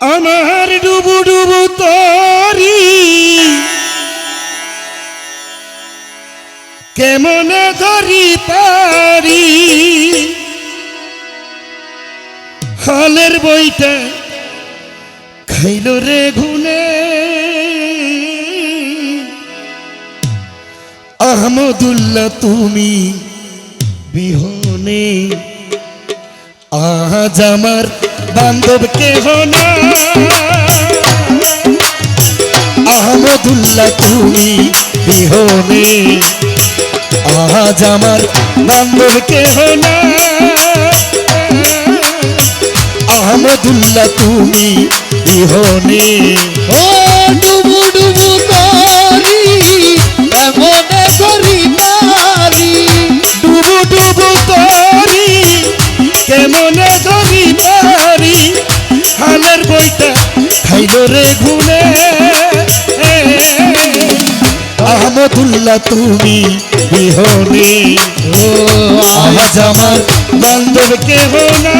আমার ডুবু ডুবু তরি। কেমনে ধরি পারি? হালের বইটা খাইল রে ঘুনে। আহমদুল্লাহ, তুমি বিহনে আজ আমার বান্ধব কেহ না। আহমদুল্লাহ, তুমি বিহনে। আজ আমার বান্ধব কেহ না। আহমদুল্লাহ, তুমি বিহনে। ও খাইল ঘুরে আহমদুল্লাহ তুমি বিহনে। ও আজ আমার বান্ধব কেহ না।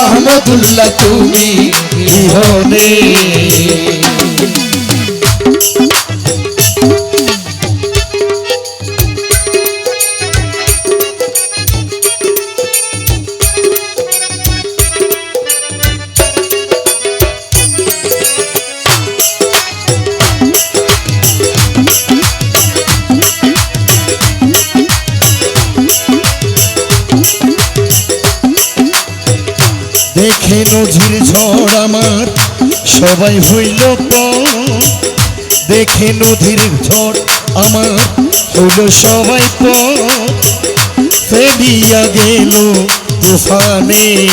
আহমদুল্লাহ তুমি বিহনে। সবাই হইল দেখে নদীর ঝড় আমার হইল সবাই ফেলিয়া গেল তুফানে।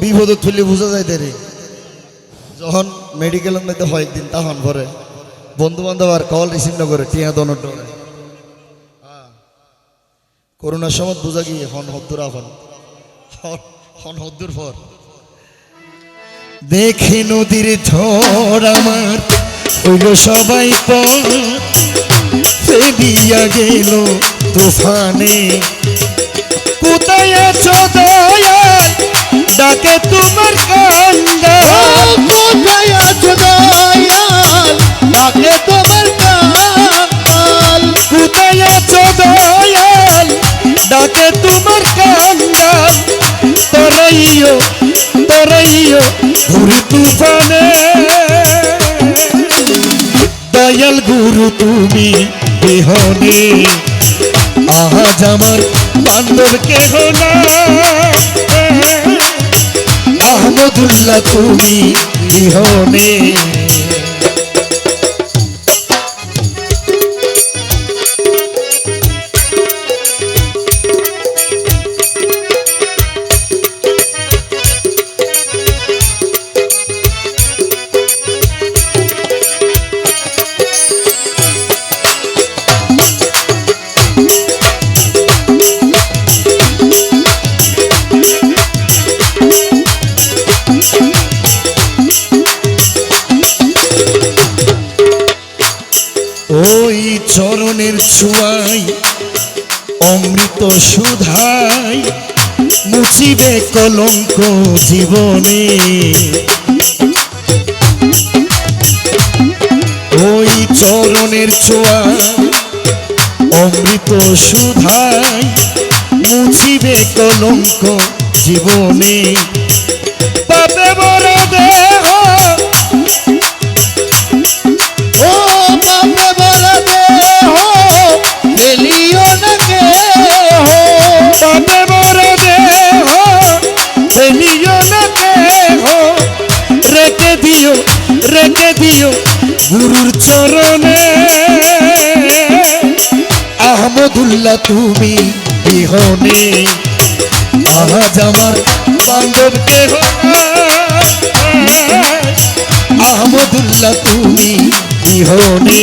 বিপদ তুলে বোঝা যায় রে। যখন মেডিকেলের মধ্যে হয় একদিন, তখন ভরে বন্ধু বান্ধব আর কল রিসিভ না করে টিয়া ডরে করোনার সময় বোঝা গিয়ে হন হদ্দুর আফন। হন- হদ্দুর পর। দেখে নদীর ঝড় আমার হইল সবাই পেবিয়া গেল তুফানে। কোথায় আছো ডাকে তোমার কান্দা কোথায় আছো গুরু তুমি বিহনে আজ আমার বান্ধব কেহ না আহমদুল্লাহ তুমি বিহনে ওই চরণের ছোঁয়াই অমৃত সুধাই মুছিবে কলঙ্ক জীবনে। ওই চরণের ছোঁয়া অমৃত সুধাই মুছিবে কলঙ্ক জীবনে। গুরুর চরণে। আহমদুল্লাহ তুমি বিহনে আজ আমার বান্ধব কেহ আহমদুল্লাহ তুমি বিহনে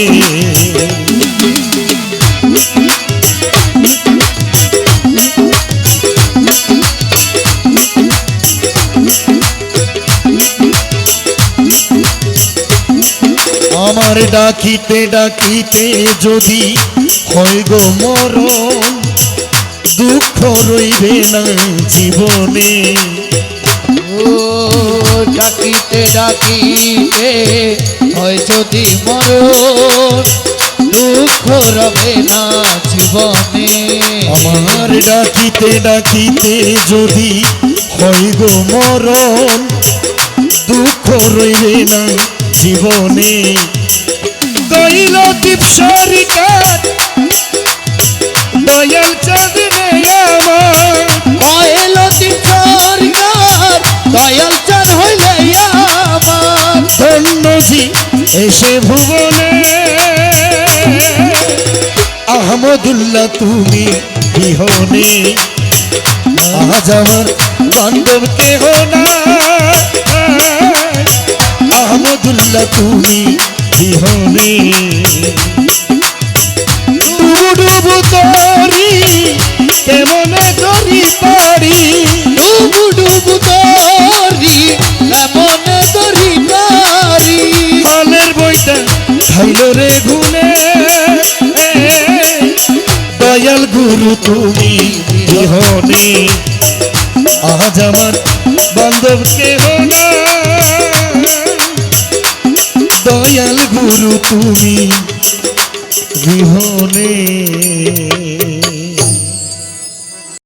আমার ডাকিতে ডাকিতে যদি হয় গো মরণ দুঃখ রইবে না জীবনে। ও ডাকিতে ডাকিতে হয় যদি মরণ দুঃখ রবে না জীবনে। আমার ডাকিতে ডাকিতে যদি হয় গো মরণ দুঃখ রইবে না জীবনে। দইল দীপ সরকার দয়াল চাঁদ রে আমার কয়েলতি সরকার দয়াল চান হইলে আমার। ধন্যজি এসে ভুবনে। আহমদুল্লাহ তুমি বিহনে। আজ আমার বান্ধব কেহ না আহমদুল্লাহ তুমি বিহনে ডুবু ডুবু তরি, কেমনে তরি? পারি ডুবু রে গুরু, তুমি বিহনে। আজ আমার বান্ধব কেহ তুমি বিহনে